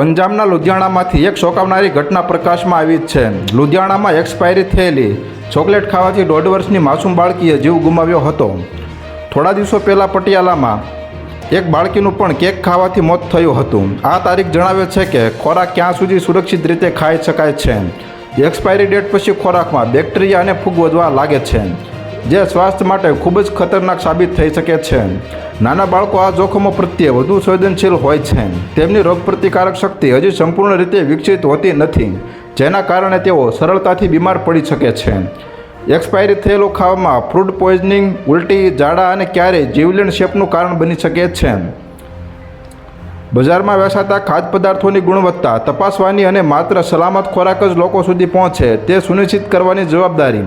પંજાબના લુધિયાણામાંથી એક ચોંકાવનારી ઘટના પ્રકાશમાં આવી છે. લુધિયાણામાં એક્સપાયરી થયેલી ચોકલેટ ખાવાથી દોઢ વર્ષની માસૂમ બાળકીએ જીવ ગુમાવ્યો હતો. થોડા દિવસો પહેલાં પટિયાલામાં એક બાળકીનું પણ કેક ખાવાથી મોત થયું હતું. આ તારીખ જણાવે છે કે ખોરાક ક્યાં સુધી સુરક્ષિત રીતે ખાઈ શકાય છે. એક્સપાયરી ડેટ પછી ખોરાકમાં બેક્ટેરિયા અને ફૂગ વધવા લાગે છે. જે સ્વાસ્થ્ય માટે ખૂબ જ ખતરનાક સાબિત થઈ શકે છે. નાના બાળકો આ જોખમો પ્રત્યે વધુ સંવેદનશીલ હોય છે. તેમની રોગપ્રતિકારક શક્તિ હજી સંપૂર્ણ રીતે વિકસિત હોતી નથી, જેના કારણે તેઓ સરળતાથી બીમાર પડી શકે છે. એક્સપાયરી થયેલું ખાવામાં ફૂડ પોઈઝનિંગ, ઉલટી, ઝાડા અને ક્યારેય જીવલેણ શેપનું કારણ બની શકે છે. બજારમાં વેચાતા ખાદ્ય પદાર્થોની ગુણવત્તા તપાસવાની અને માત્ર સલામત ખોરાક જ લોકો સુધી પહોંચે તે સુનિશ્ચિત કરવાની જવાબદારી